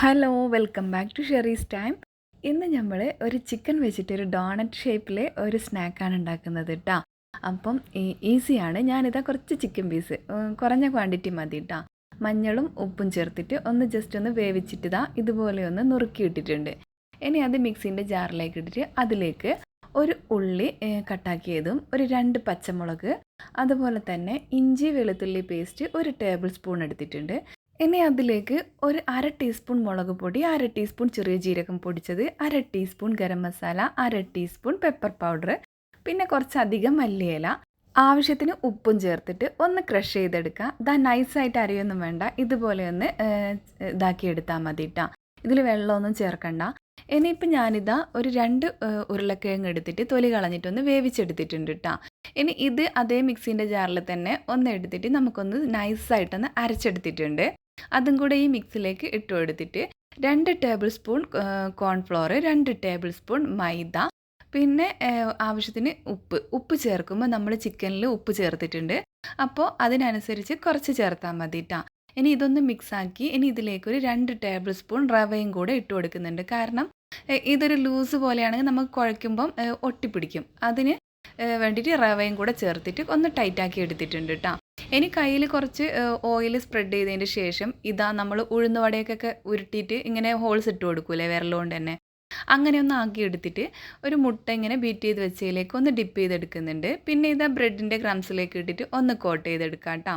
Hello welcome back to Sherry's time. ഇന്ന് നമ്മൾ ഒരു ചിക്കൻ വെച്ചിട്ട് ഒരു ഡോണറ്റ് ഷേപ്പിലെ ഒരു സ്നാക്കാണ് ഉണ്ടാക്കുന്നത് കേട്ടോ അപ്പം ഈസിയാണ്. ഞാനിതാ കുറച്ച് ചിക്കൻ പീസ് കുറഞ്ഞ ക്വാണ്ടിറ്റി മതി കേട്ടോ മഞ്ഞളും ഉപ്പും ചേർത്തിട്ട് ഒന്ന് ജസ്റ്റ് ഒന്ന് വേവിച്ചിട്ട് ഇതാ ഇതുപോലെ ഒന്ന് നുറുക്കി ഇട്ടിട്ടുണ്ട്. ഇനി അത് മിക്സിന്റെ ജാറിലേക്ക് ഇട്ടിട്ട് അതിലേക്ക് ഒരു ഉള്ളി കട്ടാക്കിയതും ഒരു രണ്ട് പച്ചമുളക് അതുപോലെ തന്നെ ഇഞ്ചി വെളുത്തുള്ളി പേസ്റ്റ് ഒരു ടേബിൾ സ്പൂൺ എടുത്തിട്ടുണ്ട്. ഇനി അതിലേക്ക് ഒരു അര ടീസ്പൂൺ മുളക് പൊടി അര ടീസ്പൂൺ ചെറിയ ജീരകം പൊടിച്ചത് അര ടീസ്പൂൺ ഗരം മസാല അര ടീസ്പൂൺ പെപ്പർ പൗഡർ പിന്നെ കുറച്ചധികം മല്ലിയില. ആവശ്യത്തിന് ഉപ്പും ചേർത്തിട്ട് ഒന്ന് ക്രഷ് ചെയ്തെടുക്കുക. ഇതാ നൈസായിട്ട് അരിയൊന്നും വേണ്ട. ഇതുപോലെ ഒന്ന് ഇതാക്കി എടുത്താൽ മതി കേട്ടോ ഇതിൽ വെള്ളമൊന്നും ചേർക്കണ്ട. ഇനിയിപ്പോൾ ഞാനിതാ ഒരു രണ്ട് ഉരുളക്കിഴങ്ങ് എടുത്തിട്ട് തൊലി കളഞ്ഞിട്ടൊന്ന് വേവിച്ചെടുത്തിട്ടുണ്ട് കേട്ടോ ഇനി ഇത് അതേ മിക്സിന്റെ ജാറിൽ തന്നെ ഒന്ന് എടുത്തിട്ട് നമുക്കൊന്ന് നൈസായിട്ടൊന്ന് അരച്ചെടുത്തിട്ടുണ്ട്. അതും കൂടെ ഈ മിക്സിലേക്ക് ഇട്ട് കൊടുത്തിട്ട് രണ്ട് ടേബിൾ സ്പൂൺ കോൺഫ്ലോർ രണ്ട് ടേബിൾ സ്പൂൺ മൈദ പിന്നെ ആവശ്യത്തിന് ഉപ്പ്. ഉപ്പ് ചേർക്കുമ്പോൾ നമ്മൾ ചിക്കനിൽ ഉപ്പ് ചേർത്തിട്ടുണ്ട്. അപ്പോൾ അതിനനുസരിച്ച് കുറച്ച് ചേർത്താൽ മതി കേട്ടോ ഇനി ഇതൊന്ന് മിക്സാക്കി ഇനി ഇതിലേക്ക് ഒരു രണ്ട് ടേബിൾ സ്പൂൺ റവയും കൂടെ ഇട്ട് കൊടുക്കുന്നുണ്ട്. കാരണം ഇതൊരു ലൂസ് പോലെയാണെങ്കിൽ നമുക്ക് കുഴയ്ക്കുമ്പം ഒട്ടിപ്പിടിക്കും. അതിന് വേണ്ടിയിട്ട് റവയും കൂടെ ചേർത്തിട്ട് ഒന്ന് ടൈറ്റാക്കി എടുത്തിട്ടുണ്ട് കേട്ടോ ഇനി കയ്യിൽ കുറച്ച് ഓയിൽ സ്പ്രെഡ് ചെയ്തതിന് ശേഷം ഇതാ നമ്മൾ ഉഴുന്ന വടയൊക്കെ ഉരുട്ടിയിട്ട് ഇങ്ങനെ ഹോൾസ് ഇട്ട് കൊടുക്കൂലേ വിരലുകൊണ്ട് തന്നെ. അങ്ങനെ ഒന്ന് ആക്കി എടുത്തിട്ട് ഒരു മുട്ട ഇങ്ങനെ ബീറ്റ് ചെയ്ത് വെച്ചതിലേക്ക് ഒന്ന് ഡിപ്പ് ചെയ്തെടുക്കുന്നുണ്ട്. പിന്നെ ഇതാ ബ്രെഡിന്റെ ക്രംസിലേക്ക് ഇട്ടിട്ട് ഒന്ന് കോട്ട് ചെയ്തെടുക്കാം കേട്ടോ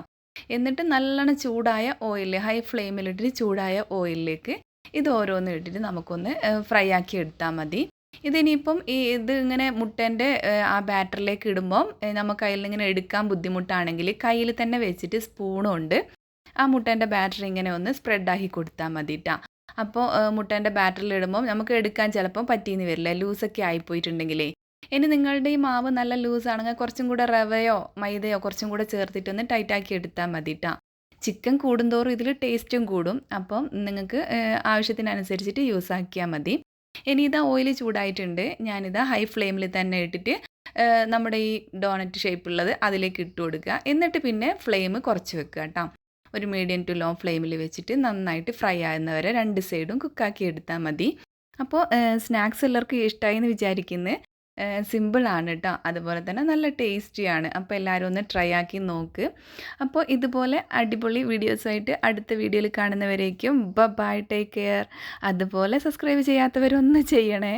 എന്നിട്ട് നല്ലോണം ചൂടായ ഓയിൽ ഹൈ ഫ്ലെയിമിലിട്ടിട്ട് ചൂടായ ഓയിലിലേക്ക് ഇത് ഓരോന്ന് ഇട്ടിട്ട് നമുക്കൊന്ന് ഫ്രൈ ആക്കി എടുത്താൽ മതി. ഇതിനിയിപ്പം ഈ ഇത് ഇങ്ങനെ മുട്ടേന്റെ ആ ബാറ്ററിലേക്ക് ഇടുമ്പം നമുക്ക് അതിൽ ഇങ്ങനെ എടുക്കാൻ ബുദ്ധിമുട്ടാണെങ്കിൽ കയ്യിൽ തന്നെ വെച്ചിട്ട് സ്പൂണുണ്ട്. ആ മുട്ടേന്റെ ബാറ്ററി ഇങ്ങനെ ഒന്ന് സ്പ്രെഡാക്കി കൊടുത്താൽ മതിട്ടാ. അപ്പോൾ മുട്ടേന്റെ ബാറ്ററിൽ ഇടുമ്പം നമുക്ക് എടുക്കാൻ ചിലപ്പം പറ്റിയെന്ന് വരില്ല. ലൂസൊക്കെ ആയിപ്പോയിട്ടുണ്ടെങ്കിലേ. ഇനി നിങ്ങളുടെ ഈ മാവ് നല്ല ലൂസ് ആണെങ്കിൽ കുറച്ചും കൂടെ റവയോ മൈദയോ കുറച്ചും കൂടെ ചേർത്തിട്ടൊന്ന് ടൈറ്റാക്കി എടുത്താൽ മതിട്ടാ. ചിക്കൻ കൂടുന്തോറും ഇതിൽ ടേസ്റ്റും കൂടും. അപ്പം നിങ്ങൾക്ക് ആവശ്യത്തിനനുസരിച്ചിട്ട് യൂസ് ആക്കിയാൽ മതി. ഇനി ഇതാ ഓയിൽ ചൂടായിട്ടുണ്ട്. ഞാനിതാ ഹൈ ഫ്ലെയിമിൽ തന്നെ ഇട്ടിട്ട് നമ്മുടെ ഈ ഡോണറ്റ് ഷേപ്പുള്ളത് അതിലേക്ക് ഇട്ട് കൊടുക്കുക. എന്നിട്ട് പിന്നെ ഫ്ലെയിം കുറച്ച് വെക്കുക കേട്ടോ. ഒരു മീഡിയം ടു ലോ ഫ്ലെയിമിൽ വെച്ചിട്ട് നന്നായിട്ട് ഫ്രൈ ആകുന്നവരെ രണ്ട് സൈഡും കുക്കാക്കി എടുത്താൽ മതി. അപ്പോൾ സ്നാക്സ് എല്ലാവർക്കും ഇഷ്ടമായി എന്ന് വിചാരിക്കുന്നത് സിമ്പിളാണ് കേട്ടോ അതുപോലെ തന്നെ നല്ല ടേസ്റ്റിയാണ്. അപ്പോൾ എല്ലാവരും ഒന്ന് ട്രൈ ആക്കി നോക്ക്. അപ്പോൾ ഇതുപോലെ അടിപൊളി വീഡിയോസായിട്ട് അടുത്ത വീഡിയോയിൽ കാണുന്നവരേക്കും ബ ബൈ ടേക്ക് കെയർ. അതുപോലെ സബ്സ്ക്രൈബ് ചെയ്യാത്തവരൊന്ന് ചെയ്യണേ.